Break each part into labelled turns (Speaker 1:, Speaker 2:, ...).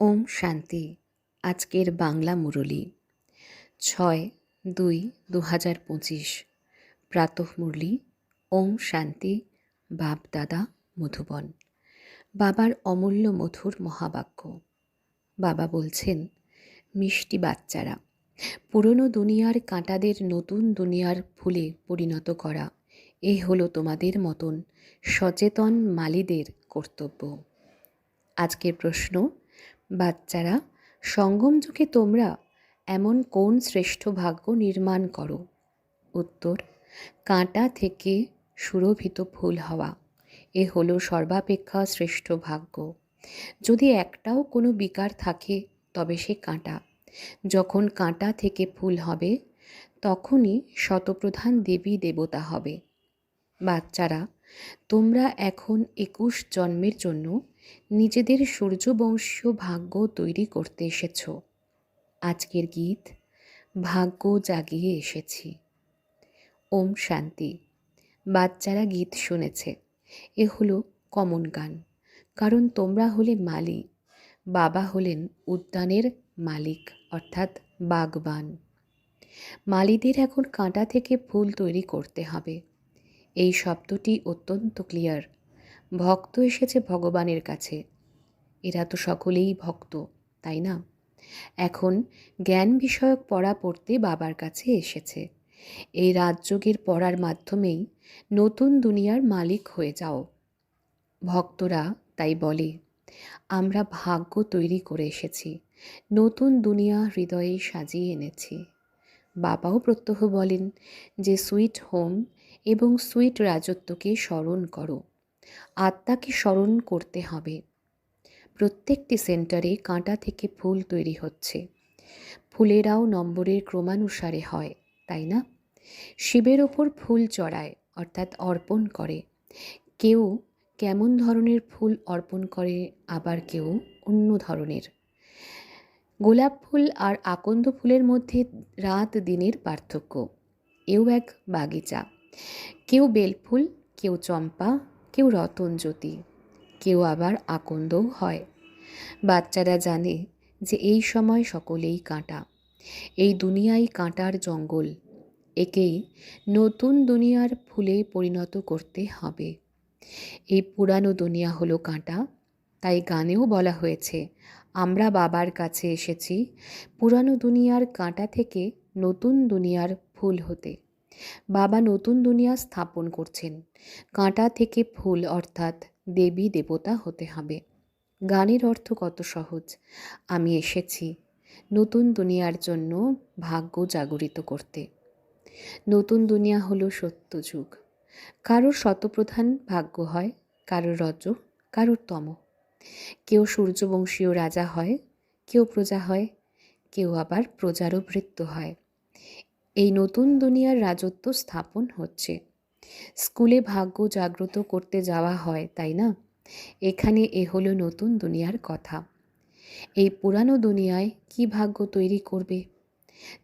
Speaker 1: ওম শান্তি। আজকের বাংলা মুরলি। ছয় দুই দু হাজার পঁচিশ। প্রাতঃ মুরলি, ওম শান্তি, বাপ দাদা, মধুবন। বাবার অমূল্য মধুর মহাবাক্য। বাবা বলছেন, মিষ্টি বাচ্চারা, পুরনো দুনিয়ার কাঁটাদের নতুন দুনিয়ার ফুলে পরিণত করা, এ হলো তোমাদের মতন সচেতন মালিদের কর্তব্য। আজকের প্রশ্ন বাচ্চারা, সঙ্গম যুগে তোমরা এমন কোন শ্রেষ্ঠ ভাগ্য নির্মাণ করো? উত্তর, কাঁটা থেকে সুরভিত ফুল হওয়া। এ হলো সর্বাপেক্ষা শ্রেষ্ঠ ভাগ্য। যদি একটাও কোনো বিকার থাকে, তবে সে কাঁটা। যখন কাঁটা থেকে ফুল হবে, তখনই শতপ্রধান দেবী দেবতা হবে। বাচ্চারা, তোমরা এখন একুশ জন্মের জন্য নিজেদের সূর্যবংশীয় ভাগ্য তৈরি করতে এসেছ। আজকের গীত, ভাগ্য জাগিয়ে এসেছি। ওম শান্তি। বাচ্চারা গীত শুনেছে। এ হলো কমন গান। কারণ তোমরা হলে মালি বাবা হলেন উদ্যানের মালিক, অর্থাৎ বাগবান। মালিদের এখন কাঁটা থেকে ফুল তৈরি করতে হবে। এই শব্দটি অত্যন্ত ক্লিয়ার ভক্ত এসেছে ভগবানের কাছে। এরা তো সকলেই ভক্ত, তাই না? এখন জ্ঞান বিষয়ক পড়া পড়তে বাবার কাছে এসেছে। এই রাজযোগের পড়ার মাধ্যমেই নতুন দুনিয়ার মালিক হয়ে যাও। ভক্তরা তাই বলে, আমরা ভাগ্য তৈরি করে এসেছি, নতুন দুনিয়া হৃদয়ে সাজিয়ে এনেছি। বাবাও প্রত্যহ বলেন যে, সুইট হোম এবং সুইট রাজত্বকে স্মরণ করো। আত্মাকে স্মরণ করতে হবে। প্রত্যেকটি সেন্টারে কাঁটা থেকে ফুল তৈরি হচ্ছে। ফুলেরাও নম্বরের ক্রমানুসারে হয়, তাই না? শিবের ওপর ফুল চড়ায়, অর্থাৎ অর্পণ করে। কেউ কেমন ধরনের ফুল অর্পণ করে, আবার কেউ অন্য ধরনের। গোলাপ ফুল আর আকন্দ ফুলের মধ্যে রাত দিনের পার্থক্য। এও এক বাগিচা। কেউ বেলফুল কেউ চম্পা কেউ রতনজ্যোতি কেউ আবার আকন্দও হয়। বাচ্চারা জানে যে এই সময় সকলেই কাঁটা। এই দুনিয়াই কাঁটার জঙ্গল। একেই নতুন দুনিয়ার ফুলে পরিণত করতে হবে। এই পুরানো দুনিয়া হলো কাঁটা। তাই গানেও বলা হয়েছে, আমরা বাবার কাছে এসেছি। পুরানো দুনিয়ার কাঁটা থেকে নতুন দুনিয়ার ফুল হতে। বাবা নতুন দুনিয়া স্থাপন করছেন। কাঁটা থেকে ফুল অর্থাৎ দেবী দেবতা হতে হবে। গানের অর্থ কত সহজ? আমি এসেছি নতুন দুনিয়ার জন্য ভাগ্য জাগরিত করতে। নতুন দুনিয়া হলো সত্য যুগ। কারোর শতপ্রধান ভাগ্য হয়, কারোর রজ, কারোর তম। কেউ সূর্যবংশীয় রাজা হয়, কেউ প্রজা হয়, কেউ আবার প্রজারও বৃত্ত হয়। এই নতুন দুনিয়ার রাজত্ব স্থাপন হচ্ছে। স্কুলে ভাগ্য জাগ্রত করতে যাওয়া হয়, তাই না? এখানে এ হলো নতুন দুনিয়ার কথা। এই পুরানো দুনিয়ায় কি ভাগ্য তৈরি করবে?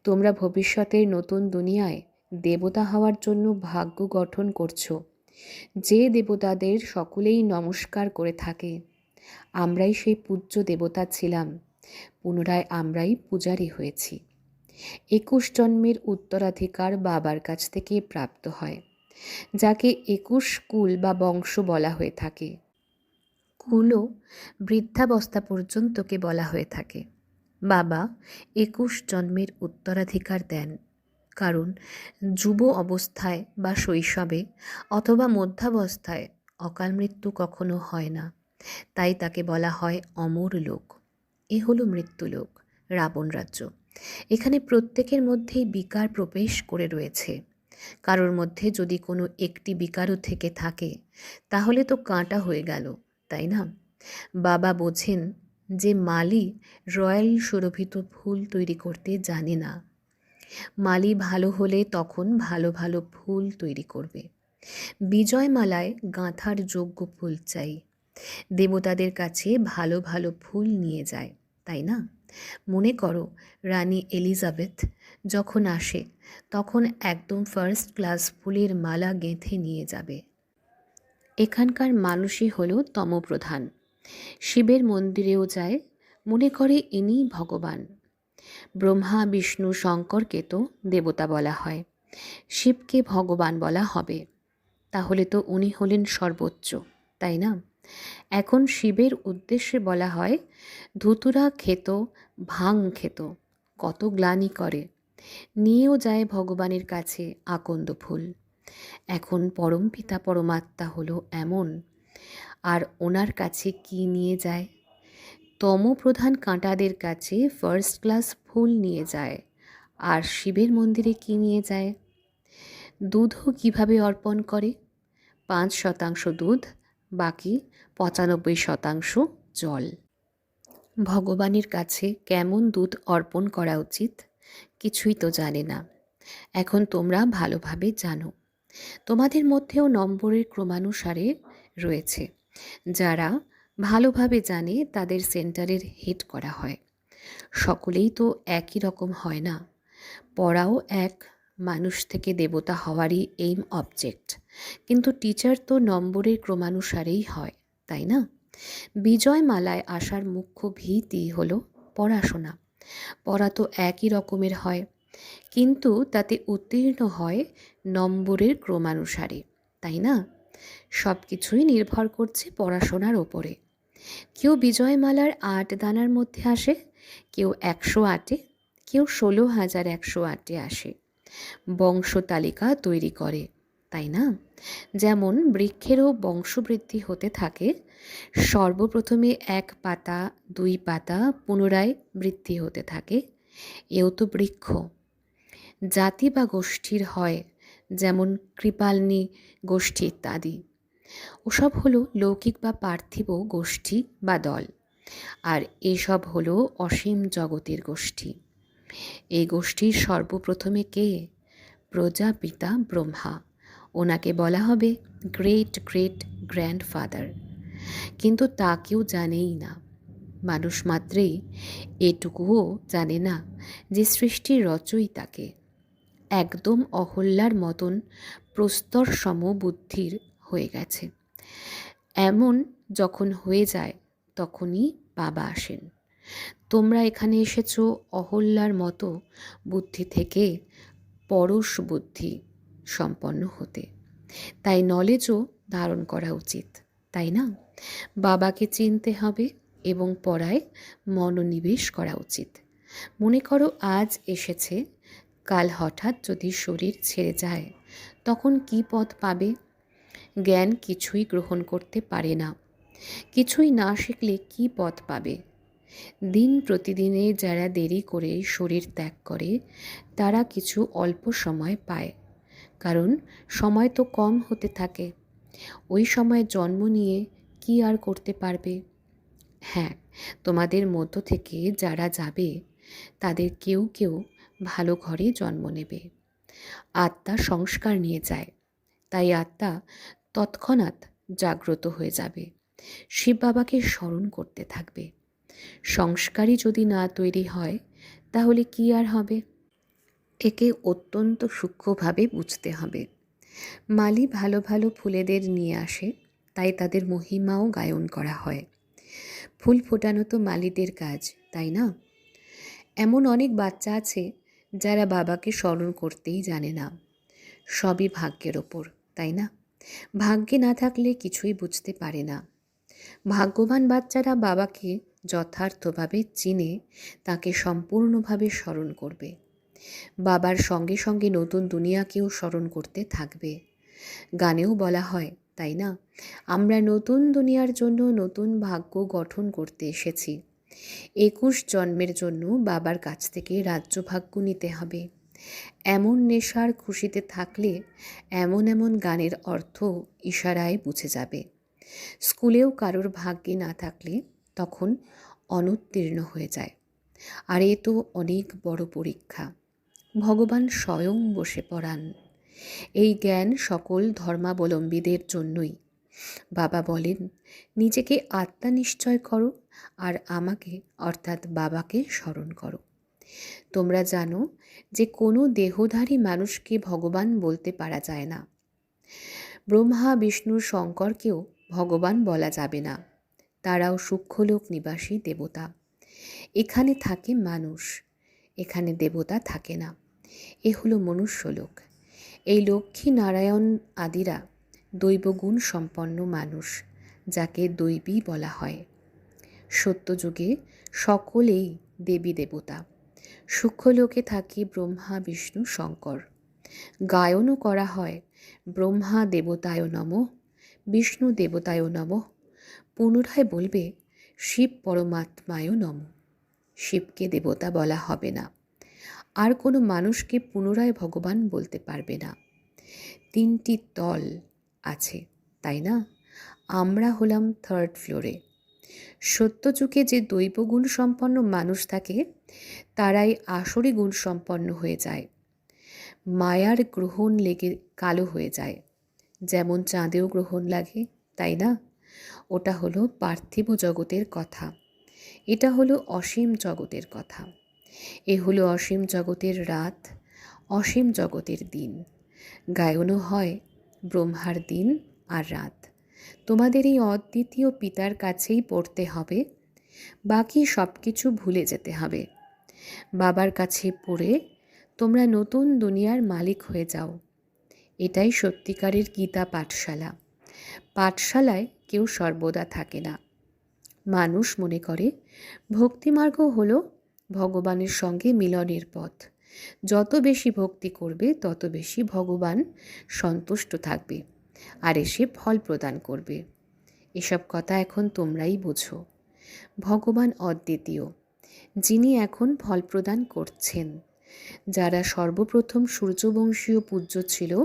Speaker 1: তোমরা ভবিষ্যতের নতুন দুনিয়ায় দেবতা হওয়ার জন্য ভাগ্য গঠন করছ। যে দেবতাদের সকলেই নমস্কার করে থাকে, আমরাই সেই পূজ্য দেবতা ছিলাম। পুনরায় আমরাই পূজারী হয়েছি। একুশ জন্মের উত্তরাধিকার বাবার কাছ থেকে প্রাপ্ত হয়, যাকে একুশ কুল বা বংশ বলা হয়ে থাকে। কুলও বৃদ্ধাবস্থা পর্যন্তকে বলা হয়ে থাকে। বাবা একুশ জন্মের উত্তরাধিকার দেন, কারণ যুব অবস্থায় বা শৈশবে অথবা মধ্যাবস্থায় অকাল মৃত্যু কখনো হয় না, তাই তাকে বলা হয় অমর লোক। এ হলো মৃত্যুলোক, রাবণ রাজ্য। এখানে প্রত্যেকের মধ্যেই বিকার প্রবেশ করে রয়েছে। কারোর মধ্যে যদি কোনো একটি বিকারও থেকে থাকে, তাহলে তো কাঁটা হয়ে গেল, তাই না? বাবা বোঝেন যে মালি রয়্যাল সুরভিত ফুল তৈরি করতে জানে না। মালি ভালো হলে তখন ভালো ভালো ফুল তৈরি করবে। বিজয়মালায় গাঁথার যোগ্য ফুল চাই। দেবতাদের কাছে ভালো ভালো ফুল নিয়ে যায়, তাই না? মনে করো, রানী এলিজাবেথ যখন আসে, তখন একদম ফার্স্ট ক্লাস ফুলের মালা গেঁথে নিয়ে যাবে। এখানকার মানুষই হল তমপ্রধান। শিবের মন্দিরেও যায়, মনে করে ইনি ভগবান। ব্রহ্মা, বিষ্ণু, শঙ্করকে তো দেবতা বলা হয়, শিবকে ভগবান বলা হবে। তাহলে তো উনি হলেন সর্বোচ্চ, তাই না? এখন শিবের উদ্দেশ্যে বলা হয়, ধুতুরা খেত, ভাং খেত, কত গ্লানি করে। নিয়েও যায় ভগবানের কাছে আকন্দ ফুল। এখন পরম পিতা পরমাত্মা হলো এমন। আর ওনার কাছে কি নিয়ে যায়? তমপ্রধান কাঁটাদের কাছে ফার্স্ট ক্লাস ফুল নিয়ে যায়। আর শিবের মন্দিরে কি নিয়ে যায়? দুধও কীভাবে অর্পণ করে? পাঁচ শতাংশ দুধ বাকি পঁচানব্বই শতাংশ জল। ভগবানের কাছে কেমন দুধ অর্পণ করা উচিত? কিছুই তো জানে না। এখন তোমরা ভালোভাবে জানো। তোমাদের মধ্যেও নম্বরের ক্রমানুসারে রয়েছে। যারা ভালোভাবে জানে, তাদের সেন্টারের হেড করা হয়। সকলেই তো একই রকম হয় না। পড়াও এক মানুষ থেকে দেবতা হওয়ারই এইম অবজেক্ট কিন্তু টিচার তো নম্বরের ক্রমানুসারেই হয়, তাই না? বিজয় মালায় আসার মুখ্য ভীতি হলো পড়াশোনা। পড়া তো একই রকমের হয়, কিন্তু তাতে উত্তীর্ণ হয় নম্বরের ক্রমানুসারে, তাই না? সব কিছুই নির্ভর করছে পড়াশোনার ওপরে। কেউ বিজয়মালার আট দানার মধ্যে আসে, কেউ একশো আটে, কেউ ষোলো হাজার একশো আটে আসে। বংশ তালিকা তৈরি করে, তাই না? যেমন বৃক্ষেরও বংশবৃদ্ধি হতে থাকে, সর্বপ্রথমে এক পাতা, দুই পাতা পুনরায় বৃদ্ধি হতে থাকে, এও তো বৃক্ষ। জাতি বা গোষ্ঠীর হয়, যেমন কৃপালনী, গোষ্ঠী ইত্যাদি। ওসব হলো লৌকিক বা পার্থিব গোষ্ঠী বা দল, আর এসব হলো অসীম জগতের গোষ্ঠী। এই গোষ্ঠীর সর্বপ্রথমে কে? প্রজাপিতা ব্রহ্মা। ওনাকে বলা হবে গ্রেট গ্রেট গ্র্যান্ডফাদার কিন্তু তা কেউ জানেই না। মানুষ মাত্রেই এটুকুও জানে না যে সৃষ্টির রচয়িতাকে একদম অহল্যার মতন প্রস্তর সম বুদ্ধির হয়ে গেছে। এমন যখন হয়ে যায়, তখনই বাবা আসেন। তোমরা এখানে এসেছ অহল্যার মতো বুদ্ধি থেকে পরশ বুদ্ধি সম্পন্ন হতে। তাই নলেজও ধারণ করা উচিত, তাই না? বাবাকে চিনতে হবে এবং পড়ায় মনোনিবেশ করা উচিত। মনে করো আজ এসেছে, কাল হঠাৎ যদি শরীর ছেড়ে যায়, তখন কি পথ পাবে? জ্ঞান কিছুই গ্রহণ করতে পারে না। কিছুই না শিখলে কি পথ পাবে? দিন প্রতিদিনে যারা দেরি করে শরীর ত্যাগ করে, তারা কিছু অল্প সময় পায়। কারণ সময় তো কম হতে থাকে। ওই সময় জন্ম নিয়ে কি আর করতে পারবে? হ্যাঁ তোমাদের মধ্য থেকে যারা যাবে, তাদের কেউ কেউ ভালো ঘরে জন্ম নেবে। আত্মা সংস্কার নিয়ে যায়। তাই আত্মা তৎক্ষণাৎ জাগ্রত হয়ে যাবে। শিব বাবাকে স্মরণ করতে থাকবে। সংস্কারই যদি না তৈরি হয়, তাহলে কি আর হবে? একে অত্যন্ত সূক্ষ্মভাবে বুঝতে হবে। মালি ভালো ভালো ফুলেদের নিয়ে আসে, তাই তাদের মহিমাও গায়ন করা হয়। ফুল ফোটানো তো মালিদের কাজ, তাই না? এমন অনেক বাচ্চা আছে, যারা বাবাকে স্মরণ করতেই জানে না। সবই ভাগ্যের ওপর, তাই না? ভাগ্যে না থাকলে কিছুই বুঝতে পারে না। ভাগ্যবান বাচ্চারা বাবাকে যথার্থভাবে চিনে তাকে সম্পূর্ণভাবে স্মরণ করবে। বাবার সঙ্গে সঙ্গে নতুন দুনিয়াকেও স্মরণ করতে থাকবে। গানেও বলা হয়, তাই না? আমরা নতুন দুনিয়ার জন্য নতুন ভাগ্য গঠন করতে এসেছি। একুশ জন্মের জন্য বাবার কাছ থেকে রাজ্য ভাগ্য নিতে হবে। এমন নেশার খুশিতে থাকলে এমন এমন গানের অর্থ ইশারায় বুঝে যাবে। স্কুলেও কারোর ভাগ্যে না থাকলে তখন অনুত্তীর্ণ হয়ে যায়। আর এ তো অনেক বড় পরীক্ষা। ভগবান স্বয়ং বসে পড়ান। এই জ্ঞান সকল ধর্মাবলম্বীদের জন্যই। বাবা বলেন, নিজেকে আত্মা নিশ্চয় করো আর আমাকে, অর্থাৎ বাবাকে স্মরণ করো। তোমরা জানো যে কোনো দেহধারী মানুষকে ভগবান বলতে পারা যায় না। ব্রহ্মা, বিষ্ণু, শঙ্করকেও ভগবান বলা যাবে না। তারাও সূক্ষ্মলোক নিবাসী দেবতা। এখানে থাকে মানুষ, এখানে দেবতা থাকে না। এ হলো মনুষ্যলোক। এই লক্ষ্মী নারায়ণ আদিরা দৈবগুণ সম্পন্ন মানুষ, যাকে দৈবী বলা হয়। সত্যযুগে সকলেই দেবী দেবতা। সূক্ষ্মলোকে থাকে ব্রহ্মা, বিষ্ণু, শঙ্কর। গায়নও করা হয় ব্রহ্মা দেবতায় নম, বিষ্ণু দেবতায় নম পুনরায় বলবে, শিব পরমাত্মায় নম। শিবকে দেবতা বলা হবে না। আর কোনো মানুষকে পুনরায় ভগবান বলতে পারবে না। তিনটি তল আছে, তাই না? আমরা হলাম থার্ড ফ্লোরে সত্যযুগে যে দৈব গুণ সম্পন্ন মানুষ থাকে, তারাই আসরে গুণ সম্পন্ন হয়ে যায়। মায়ার গ্রহণ লেগে কালো হয়ে যায়। যেমন চাঁদেও গ্রহণ লাগে, তাই না? ওটা হলো পার্থিব জগতের কথা। এটা হলো অসীম জগতের কথা। এ হলো অসীম জগতের রাত, অসীম জগতের দিন। গায়নও হয় ব্রহ্মার দিন আর রাত। তোমাদের এই অদ্বিতীয় পিতার কাছেই পড়তে হবে। বাকি সব কিছু ভুলে যেতে হবে। বাবার কাছে পড়ে তোমরা নতুন দুনিয়ার মালিক হয়ে যাও। এটাই সত্যিকারের গীতা পাঠশালা। পাঠশালায় কেউ সর্বদা থাকে না। মানুষ মনে করে, ভক্তিমার্গ হল ভগবানের সঙ্গে মিলনের পথ। যত বেশি ভক্তি করবে, তত বেশি ভগবান সন্তুষ্ট থাকবে আর এসে ফল প্রদান করবে। এসব কথা এখন তোমরাই বোঝো। ভগবান অদ্বিতীয়, যিনি এখন ফল প্রদান করছেন। যারা সর্বপ্রথম সূর্যবংশীয় পূজ্য ছিল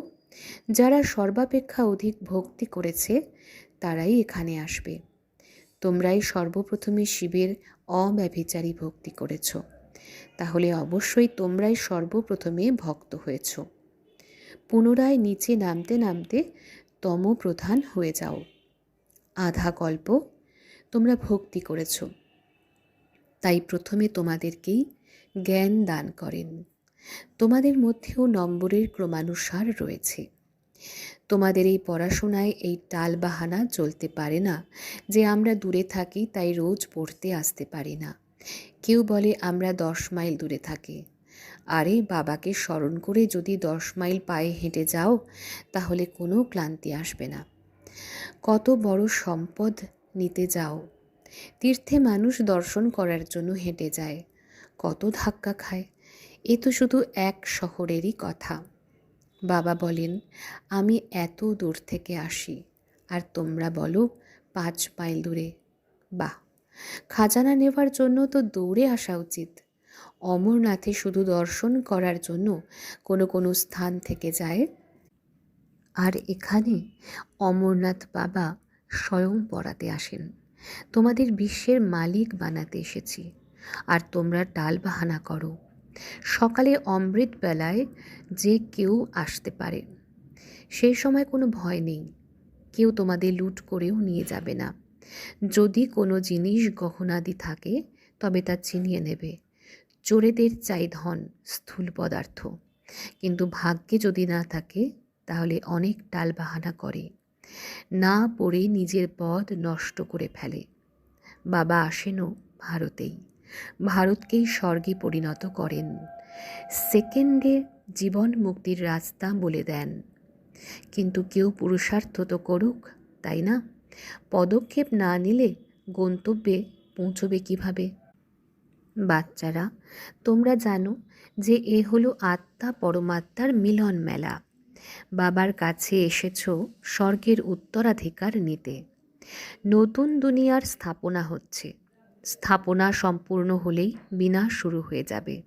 Speaker 1: যারা সর্বাপেক্ষা অধিক ভক্তি করেছে, তারাই এখানে আসবে। তোমরাই সর্বপ্রথমে শিবের অব্যভিচারী ভক্তি করেছ। তাহলে অবশ্যই তোমরাই সর্বপ্রথমে ভক্ত হয়েছ। পুনরায় নিচে নামতে নামতে তম প্রধান হয়ে যাও। আধা কল্প তোমরা ভক্তি করেছ। তাই প্রথমে তোমাদেরকেই জ্ঞান দান করেন। তোমাদের মধ্যেও নম্বরের ক্রমানুসার রয়েছে। তোমাদের এই পড়াশোনায় এই টাল বাহানা চলতে পারে না, যে আমরা দূরে থাকি তাই রোজ পড়তে আসতে পারি না। কেউ বলে আমরা দশ মাইল দূরে থাকি। আরে বাবাকে স্মরণ করে যদি দশ মাইল পায়ে হেঁটে যাও, তাহলে কোনো ক্লান্তি আসবে না। কত বড় সম্পদ নিতে যাও। তীর্থে মানুষ দর্শন করার জন্য হেঁটে যায়। কত ধাক্কা খায়। এ তো শুধু এক শহরেরই কথা। বাবা বলেন, আমি এত দূর থেকে আসি, আর তোমরা বলো পাঁচ মাইল দূরে। বাহ, খাজানা নেবার জন্য তো দৌড়ে আসা উচিত। অমরনাথে শুধু দর্শন করার জন্য কোনো কোনো স্থান থেকে যায়। আর এখানে অমরনাথ বাবা স্বয়ং পড়াতে আসেন। তোমাদের বিশ্বের মালিক বানাতে এসেছি, আর তোমরা টাল বাহানা করো। সকালে অমৃত বেলায় যে কেউ আসতে পারে। সেই সময় কোনো ভয় নেই। কেউ তোমাদের লুট করেও নিয়ে যাবে না। যদি কোনো জিনিস গহনাদি থাকে, তবে তা চিনিয়ে নেবে। চোরেদের চাই ধন, স্থূল পদার্থ। কিন্তু ভাগ্যে যদি না থাকে, তাহলে অনেক টাল বাহানা করে। না পড়ে নিজের পদ নষ্ট করে ফেলে। বাবা আসেনও ভারতেই। ভারতকেই স্বর্গে পরিণত করেন। সেকেন্ডে জীবন মুক্তির রাস্তা বলে দেন। কিন্তু কেউ পুরুষার্থ তো করুক, তাই না? পদক্ষেপ না নিলে গন্তব্যে পৌঁছবে কীভাবে? বাচ্চারা, তোমরা জানো যে এ হলো আত্মা পরমাত্মার মিলন মেলা। বাবার কাছে এসেছ স্বর্গের উত্তরাধিকার নিতে। নতুন দুনিয়ার স্থাপনা হচ্ছে। স্থাপনা সম্পূর্ণ হলেই বিনাশ শুরু হয়ে যাবে।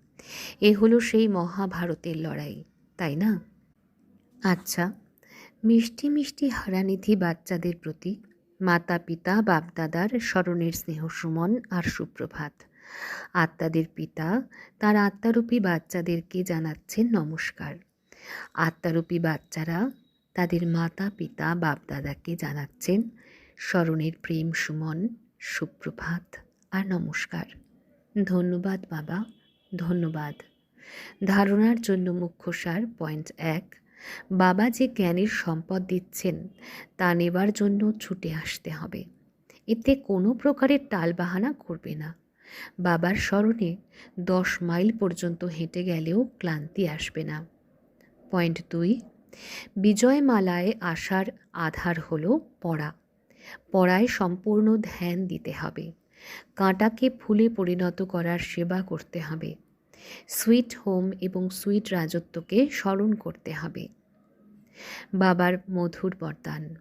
Speaker 1: এ হলো সেই মহাভারতের লড়াই, তাই না? আচ্ছা মিষ্টি মিষ্টি হারানিধি বাচ্চাদের প্রতি মাতা পিতা বাপদাদার স্মরণের স্নেহ সুমন আর সুপ্রভাত। আত্মাদের পিতা, তার আত্মারূপী বাচ্চাদেরকে জানাচ্ছেন নমস্কার। আত্মারূপী বাচ্চারা তাদের মাতা পিতা বাপদাদাকে জানাচ্ছেন স্মরণের প্রেম সুমন, সুপ্রভাত। আর নমস্কার। ধন্যবাদ বাবা, ধন্যবাদ। ধারণার জন্য মুখ্য সার পয়েন্ট এক, বাবা যে জ্ঞানের সম্পদ দিচ্ছেন, তা নেবার জন্য ছুটে আসতে হবে। এতে কোনো প্রকারের টালবাহানা করবে না। বাবার স্মরণে দশ মাইল পর্যন্ত হেঁটে গেলেও ক্লান্তি আসবে না। পয়েন্ট দুই, বিজয়মালায় আসার আধার হলো পড়া। পড়ায় সম্পূর্ণ ধ্যান দিতে হবে। কাঁটাকে ফুলে পরিণত করার সেবা করতে হবে। সুইট হোম এবং সুইট রাজত্বকে স্মরণ করতে হবে। বাবার মধুর বরদান।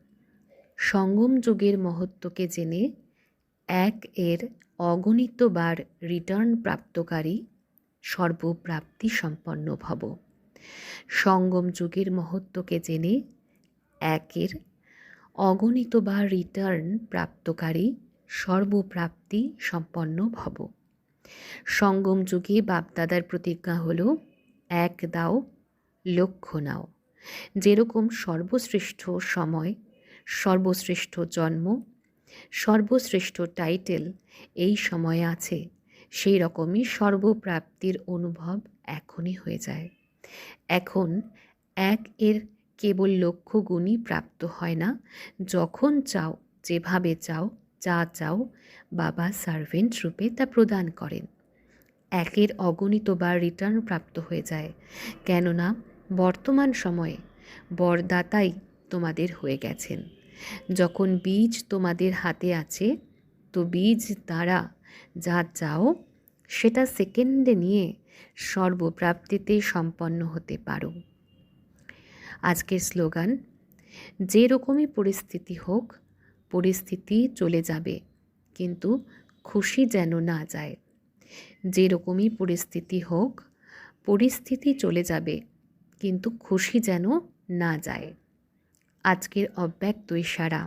Speaker 1: সঙ্গম যুগের মহত্বকে জেনে এক এর অগণিত বার রিটার্ন প্রাপ্তকারী সর্বপ্রাপ্তি সম্পন্ন ভব। সঙ্গম যুগের মহত্বকে জেনে একের অগণিতবার রিটার্ন প্রাপ্তকারী সর্বপ্রাপ্তি সম্পন্ন ভব। সঙ্গম যুগে বাপদাদার প্রতিজ্ঞা হল, এক দাও, লক্ষ্য নাও। যেরকম সর্বশ্রেষ্ঠ সময়, সর্বশ্রেষ্ঠ জন্ম, সর্বশ্রেষ্ঠ টাইটেল এই সময়ে আছে, সেই রকমই সর্বপ্রাপ্তির অনুভব এখনই হয়ে যায়। এখন এক এর কেবল লক্ষ্য গুণই প্রাপ্ত হয় না, যখন চাও, যেভাবে চাও যা চাও বাবা সার্ভেন্ট রূপে তা প্রদান করেন। একের অগণিত বার রিটার্ন প্রাপ্ত হয়ে যায়। কেননা বর্তমান সময়ে বরদাতাই তোমাদের হয়ে গেছেন। যখন বীজ তোমাদের হাতে আছে, তো বীজ দ্বারা যা চাও সেটা সেকেন্ডে নিয়ে সর্বপ্রাপ্তিতে সম্পন্ন হতে পারো। আজকের স্লোগান, যে রকমই পরিস্থিতি হোক পরিস্থিতি চলে যাবে, কিন্তু খুশি যেন না যায়। যে রকমই পরিস্থিতি হোক, পরিস্থিতি চলে যাবে, কিন্তু খুশি যেন না যায়। আজকের অব্যক্ত ইশারা,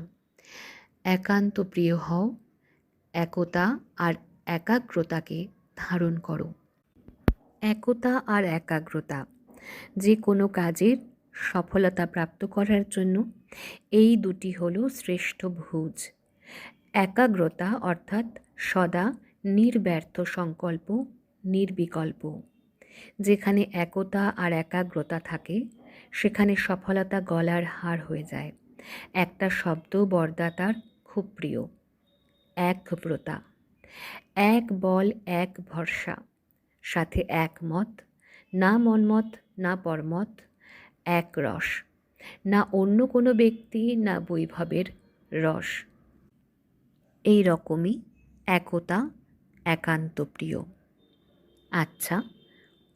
Speaker 1: একান্ত প্রিয় হও, একতা আর একাগ্রতাকে ধারণ করো। একতা আর একাগ্রতা, যে কোনো কাজের সফলতা প্রাপ্ত করার জন্য এই দুটি হলো শ্রেষ্ঠ ভুজ। একাগ্রতা অর্থাৎ সদা নির্ব্যর্থ সংকল্প, নির্বিকল্প। যেখানে একতা আর একাগ্রতা থাকে, সেখানে সফলতা গলার হার হয়ে যায়। একটা শব্দ বরদাতার খুব প্রিয়। একব্রতা। এক বল, এক ভরসা। সাথে একমত, না মনমত না পরমত এক রস। না অন্য কোনো ব্যক্তি, না বৈভবের রস। এই রকমই একতা একান্ত প্রিয় আচ্ছা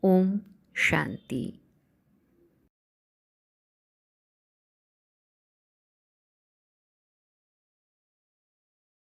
Speaker 1: ওম শান্তি।